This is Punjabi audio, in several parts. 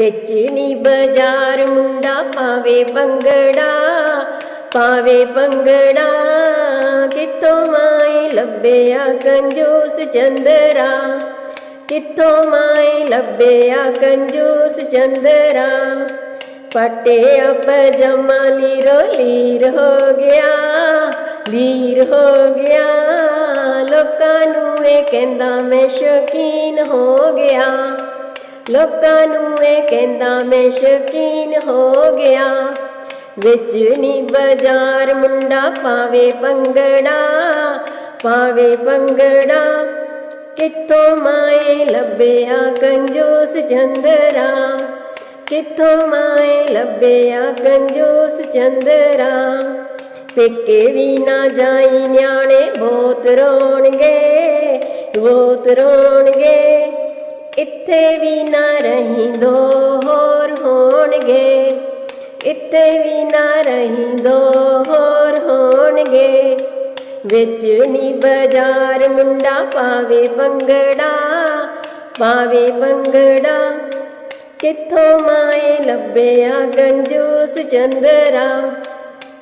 ਵਿੱਚ ਨੀ ਬਾਜ਼ਾਰ ਮੁੰਡਾ ਪਾਵੇ ਪੰਗੜਾ ਪਾਵੇ ਪੰਗੜਾ ਕਿੱਥੋਂ ਮਾਈ ਲੱਭਿਆ ਕੰਜੂਸ ਚੰਦਰਾ? ਕਿੱਥੋਂ ਮਾਈ ਲੱਭਿਆ ਕੰਜੂਸ ਚੰਦਰਾ? ਪਟਿਆ ਪਜਾਮਾ ਲੀਰੋ, ਲੀਰ ਹੋ ਗਿਆ, ਲੀਰ ਹੋ ਗਿਆ। ਲੋਕਾਂ ਨੂੰ ਇਹ ਕਹਿੰਦਾ ਮੈਂ ਸ਼ੌਕੀਨ ਹੋ ਗਿਆ। ਲੋਕਾਂ ਨੂੰ ਇਹ ਕਹਿੰਦਾ, ਮੈਂ ਸ਼ੌਕੀਨ ਹੋ ਗਿਆ। ਵਿੱਚ ਨੀ ਬਾਜ਼ਾਰ ਮੁੰਡਾ ਪਾਵੇ ਪੰਗੜਾ ਪਾਵੇ ਪੰਗੜਾ ਕਿੱਥੋਂ ਮਾਏ ਲੱਭਿਆ ਕੰਜੂਸ ਚੰਦਰਾ? ਕਿੱਥੋਂ ਮਾਏ ਲੱਭਿਆ ਕੰਜੂਸ ਚੰਦਰਾ? ਪੇਕੇ ਵੀ ਨਾ ਜਾਈ ਨਿਆਣੇ, ਬਹੁਤ ਰੋਣਗੇ ਬਹੁਤ ਰੋਣਗੇ। ਇੱਥੇ ਵੀ ਨਾ ਰਹੀਂ ਦੋ ਹੋਰ ਹੋਣਗੇ। ਇੱਥੇ ਵੀ ਨਾ ਰਹੀਂ ਦੋ ਹੋਰ ਹੋਣਗੇ। ਵਿੱਚ ਨੀ ਬਾਜ਼ਾਰ ਮੁੰਡਾ ਪਾਵੇ ਪੰਗੜਾ ਪਾਵੇ ਪੰਗੜਾ ਕਿੱਥੋਂ ਮਾਏ ਲੱਭਿਆ ਗੰਜੂਸ ਚੰਦਰਾ?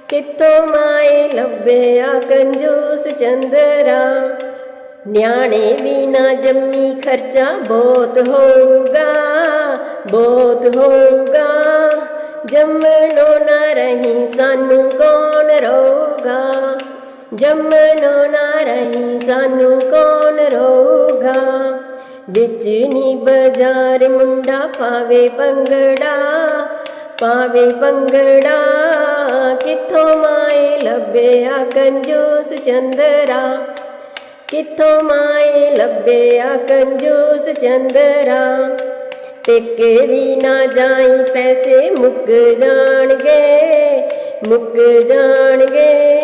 ਕਿੱਥੋਂ ਮਾਏ ਲੱਭਿਆ ਗੰਜੂਸ ਚੰਦਰਾ? ਨਿਆਣੇ ਵੀ ਨਾ ਜੰਮੀ ਖਰਚਾ ਬਹੁਤ ਹੋਊਗਾ ਬਹੁਤ ਹੋਊਗਾ। ਜੰਮਣੋ ਨਾ ਰਹੀ ਸਾਨੂੰ ਕੌਣ ਰਹੂਗਾ? ਜੰਮਣੋ ਨਾ ਰਹੀ ਸਾਨੂੰ ਕੌਣ ਰਹੂਗਾ? ਵਿੱਚ ਨੀ ਬਜ਼ਾਰ ਮੁੰਡਾ ਪਾਵੇ ਪੰਗੜਾ ਪਾਵੇ ਪੰਗੜਾ ਕਿੱਥੋਂ ਮਾਏ ਲੱਭਿਆ ਕੰਜੂਸ ਚੰਦਰਾ? ਕਿੱਥੋਂ ਮਾਏ ਲੱਭਿਆ ਕੰਜੂਸ ਚੰਦਰਾ? ਟੇਕੇ ਵੀ ਨਾ ਜਾਈ, ਪੈਸੇ ਮੁੱਕ ਜਾਣਗੇ ਮੁੱਕ ਜਾਣਗੇ।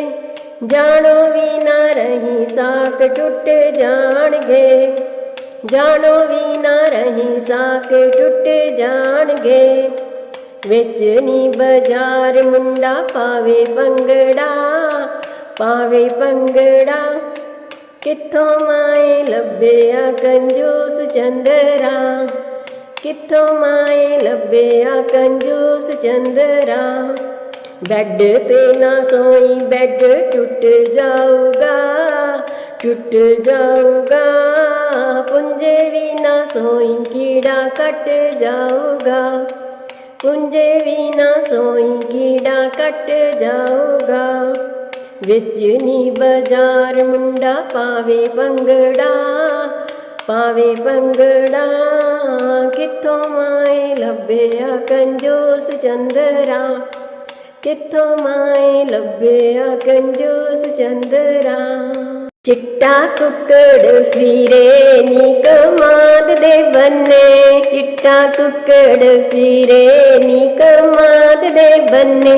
ਜਾਣੋ ਵੀ ਨਾ ਰਹੀ, ਸਾਕ ਟੁੱਟ ਜਾਣਗੇ। ਜਾਣੋ ਵੀ ਨਾ ਰਹੀ, ਸਾਕ ਟੁੱਟ ਜਾਣਗੇ। ਵਿੱਚ ਨੀ ਬਾਜ਼ਾਰ ਮੁੰਡਾ, ਪਾਵੇ ਪੰਗੜਾ ਪਾਵੇ ਪੰਗੜਾ ਕਿੱਥੋਂ ਮਾਏ ਲੱਭਿਆ ਕੰਜੂਸ ਚੰਦਰਾ? ਕਿੱਥੋਂ ਮਾਏ ਲੱਭਿਆ ਕੰਜੂਸ ਚੰਦਰਾ? ਬੈੱਡ ਤੇ ਨਾ ਸੋਈ ਬੈੱਡ ਟੁੱਟ ਜਾਊਗਾ ਟੁੱਟ ਜਾਊਗਾ। ਪੁੰਜੇ ਵੀ ਨਾ ਸੋਈ ਕੀੜਾ ਕੱਟ ਜਾਊਗਾ। ਪੁੰਜੇ ਵੀ ਨਾ ਸੋਈ ਕੀੜਾ ਕੱਟ ਜਾਊਗਾ। ਵਿੱਚ ਨੀ ਬਾਜ਼ਾਰ ਮੁੰਡਾ ਪਾਵੇ ਪੰਗੜਾ ਪਾਵੇ ਪੰਗੜਾ ਕਿੱਥੋਂ ਮਾਏ ਲੱਭਿਆ ਕੰਜੂਸ ਚੰਦਰਾ? ਕਿੱਥੋਂ ਮਾਏ ਲੱਭਿਆ ਕੰਜੂਸ ਚੰਦਰਾ? ਚਿੱਟਾ ਕੁੱਕੜ ਫਿਰੇ ਨੀ ਕਮਾਦ ਬੰਨੇ ਚਿੱਟਾ ਕੁੱਕੜ ਫਿਰੇ, ਨੀ ਕਮਾਦ ਦੇ ਬੰਨੇ।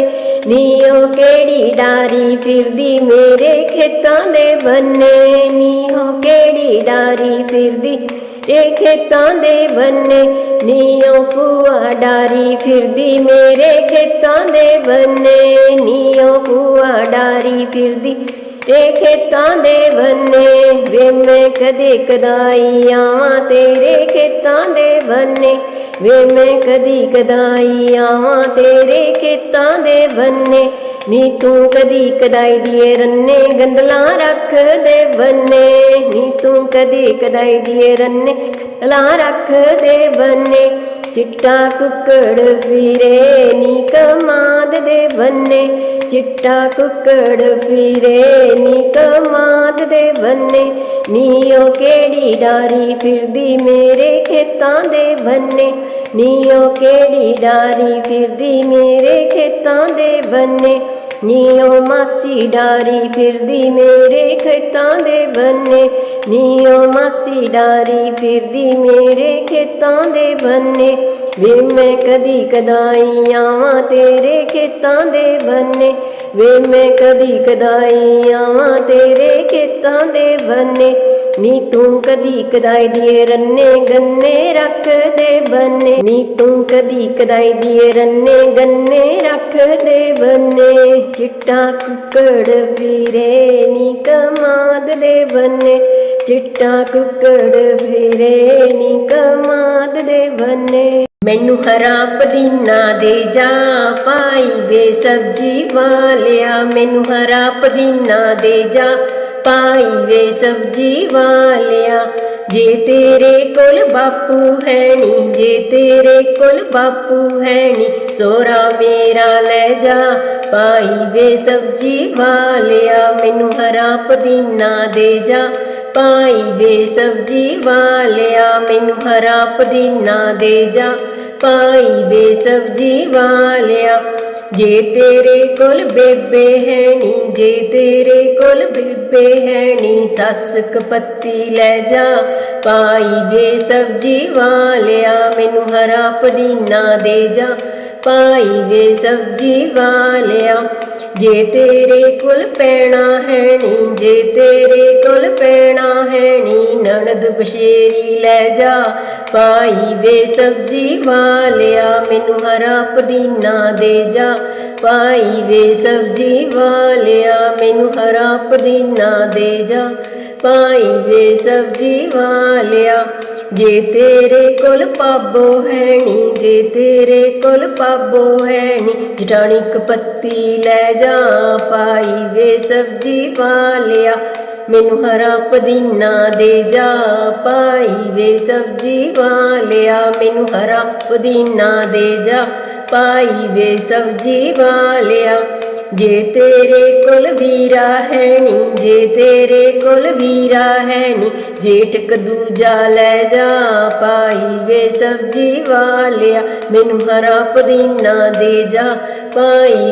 ਨੀਓ ਕਿਹੜੀ ਡਾਰੀ ਫਿਰਦੀ ਮੇਰੇ ਖੇਤਾਂ ਦੇ ਬੰਨੇ। ਨੀਓ ਕਿਹੜੀ ਡਾਰੀ ਫਿਰਦੀ ਇਹ ਖੇਤਾਂ ਦੇ ਬੰਨੇ। ਨੀਓ ਭੂਆ ਡਾਰੀ ਫਿਰਦੀ ਮੇਰੇ ਖੇਤਾਂ ਦੇ ਬੰਨੇ। ਨੀਓ ਭੂਆ ਡਾਰੀ ਫਿਰਦੀ ਇਹ ਖੇਤਾਂ ਦੇ ਬੰਨੇ ਵੇ ਮੈਂ ਕਦੇ ਕਦਾਈ ਆਵਾਂ ਤੇਰੇ ਖੇਤਾਂ ਦੇ ਬੰਨੇ ਵੇ ਮੈਂ ਕਦੀ ਕਦਾਈ ਆਵਾਂ ਤੇਰੇ ਖੇਤਾਂ ਦੇ ਬੰਨੇ, ਨੀ ਤੂੰ ਕਦੀ ਕਦਾਈ ਦੀਏ ਰੰਨੇ, ਗੰਦਲਾਂ ਰੱਖ ਦੇ ਬੰਨੇ, ਨੀ ਤੂੰ ਕਦੀ ਕਦਾਈ ਦੀਏ ਰੰਨੇ ਗੰਦਲਾਂ ਰੱਖ ਦੇ ਬੰਨੇ, ਚਿੱਟਾ ਕੁੱਕੜ ਫਿਰੇ ਨੀ ਕਮਾਦ ਦੇ ਬੰਨੇ ਚਿੱਟਾ ਕੁੱਕੜ ਫਿਰੇ ਨੀ ਕਮਾਦ ਦੇ ਬੰਨੇ। ਨੀ ਉਹ ਕਿਹੜੀ ਡਾਰੀ ਫਿਰਦੀ ਮੇਰੇ ਖੇਤਾਂ ਦੇ ਬੰਨੇ। ਨੀ ਉਹ ਕਿਹੜੀ ਡਾਰੀ ਫਿਰਦੀ ਮੇਰੇ ਖੇਤਾਂ ਦੇ ਬੰਨੇ। ਨੀ ਉਹ ਮਾਸੀ ਡਾਰੀ ਫਿਰਦੀ ਮੇਰੇ ਖੇਤਾਂ ਦੇ ਬੰਨੇ। ਨੀਓ ਮਾਸੀ ਡਾਰੀ ਫਿਰਦੀ ਮੇਰੇ ਖੇਤਾਂ ਦੇ ਬੰਨੇ। ਵੇ ਮੈਂ ਕਦੀ ਕਦਾਈ ਆਵਾਂ ਤੇਰੇ ਖੇਤਾਂ ਦੇ ਬੰਨੇ। ਵੇ ਮੈਂ ਕਦੀ ਕਦਾਈ ਆਵਾਂ ਤੇਰੇ ਖੇਤਾਂ ਦੇ ਬੰਨੇ। ਨੀ ਤੂੰ ਕਦੀ ਕਦਾਈ ਦੀਏ ਰੰਨੇ ਗੰਨੇ ਰੱਖ ਦੇ ਬੰਨੇ। ਨੀ ਤੂੰ ਕਦੀ ਕਦਾਈ ਦੀਏ ਰੰਨੇ ਗੰਨੇ ਰੱਖ ਦੇ ਬੰਨੇ। ਚਿੱਟਾ ਕੁੱਕੜ ਵੀਰੇ ਨੀ ਕਮਾਦ ਦੇ ਬੰਨੇ। ਚਿੱਟਾ ਕੁੱਕੜ ਵੀਰੇ ਨੀ ਕਮਾਦ ਦੇ ਬੰਨੇ। ਮੈਨੂੰ ਹਰਾ ਪੁਦੀਨਾ ਦੇ ਜਾ ਪਾਈ ਵੇ ਸਬਜੀ ਵਾਲਿਆ। ਮੈਨੂੰ ਹਰਾ ਪੁਦੀਨਾ ਦੇ ਜਾ ਪਾਈ ਵੇ ਸਬਜੀ ਵਾਲਿਆ। ਜੇ ਤੇਰੇ ਕੋਲ ਬਾਪੂ ਹੈ ਨੀ, ਜੇ ਤੇਰੇ ਕੋਲ ਬਾਪੂ ਹੈ ਨੀ ਸੋਰਾ ਮੇਰਾ ਲੈ ਜਾ ਪਾਈ ਵੇ ਸਬਜੀ ਵਾਲਿਆ। ਮੈਨੂੰ ਹਰਾ ਪੁਦੀਨਾ ਦੇ ਜਾ ਪਾਈ ਵੇ ਸਬਜੀ ਵਾਲਿਆ। ਮੈਨੂੰ ਹਰਾ ਪੁਦੀਨਾ ਦੇ ਜਾ ਪਾਈ ਵੇ ਸਬਜੀ ਵਾਲਿਆ। ਜੇ ਤੇਰੇ ਕੋਲ ਬੇਬੇ ਹੈਣੀ, ਜੇ ਤੇਰੇ ਕੋਲ ਬੇਬੇ ਹੈਣੀ, ਸੱਸ ਕਪੱਤੀ ਲੈ ਜਾ। ਪਾਈ ਵੇ ਸਬਜੀ ਵਾਲਿਆ, ਮੈਨੂੰ ਹਰਾ ਪੁਦੀਨਾ ਦੇ ਜਾ। ਪਾਈ ਵੇ ਸਬਜੀ ਵਾਲਿਆ, ਜੇ ਤੇਰੇ ਕੋਲ ਪੈਣਾ ਹੈਣੀ, ਜੇ ਤੇਰੇ ਕੋਲ ਪੈਣਾ ਹੈ ਨੀ ਨਣਦ ਬਸ਼ੇਰੀ ਲੈ ਜਾ। ਪਾਈ ਵੇ ਸਬਜੀ ਵਾਲਿਆ, ਮੈਨੂੰ ਹਰਾ ਪੁਦੀਨਾ ਦੇ ਜਾ। ਪਾਈ ਵੇ ਸਬਜੀ ਵਾਲਿਆ, ਮੈਨੂੰ ਹਰਾ ਪੁਦੀਨਾ ਦੇ ਜਾ। ਪਾਈ ਵੇ ਸਬਜੀ ਵਾਲਿਆ, ਜੇ ਤੇਰੇ ਕੋਲ ਪਾਬੋ ਹੈਣੀ ਜੇ ਤੇਰੇ ਕੋਲ ਪਾਬੋ ਹੈਣੀ ਨੀ ਜਟਾਣੀ ਕਪੱਤੀ ਲੈ ਜਾ। ਪਾਈ ਵੇ ਸਬਜੀ ਵਾਲਿਆ ਮੈਨੂੰ ਹਰਾ ਪੁਦੀਨਾ ਦੇ ਜਾ ਪਾਈ ਵੇ ਸਬਜੀ ਵਾਲਿਆ। ਮੈਨੂੰ ਹਰਾ ਪੁਦੀਨਾ ਦੇ ਜਾ ਪਾਈ ਵੇ ਸਬਜੀ ਵਾਲਿਆ। ਜੇ ਤੇਰੇ ਕੋਲ ਵੀਰਾ ਹੈ ਨੀ, ਜੇ ਤੇਰੇ ਕੋਲ ਵੀਰਾ ਹੈ ਨੀ ਜੇਠਕ ਦੂਜਾ ਲੈ ਜਾ ਪਾਈ ਵੇ ਸਬਜੀ ਵਾਲਿਆ। ਮੈਨੂੰ ਹਰਾ ਪੁਦੀਨਾ ਦੇ ਜਾ ਪਾਈ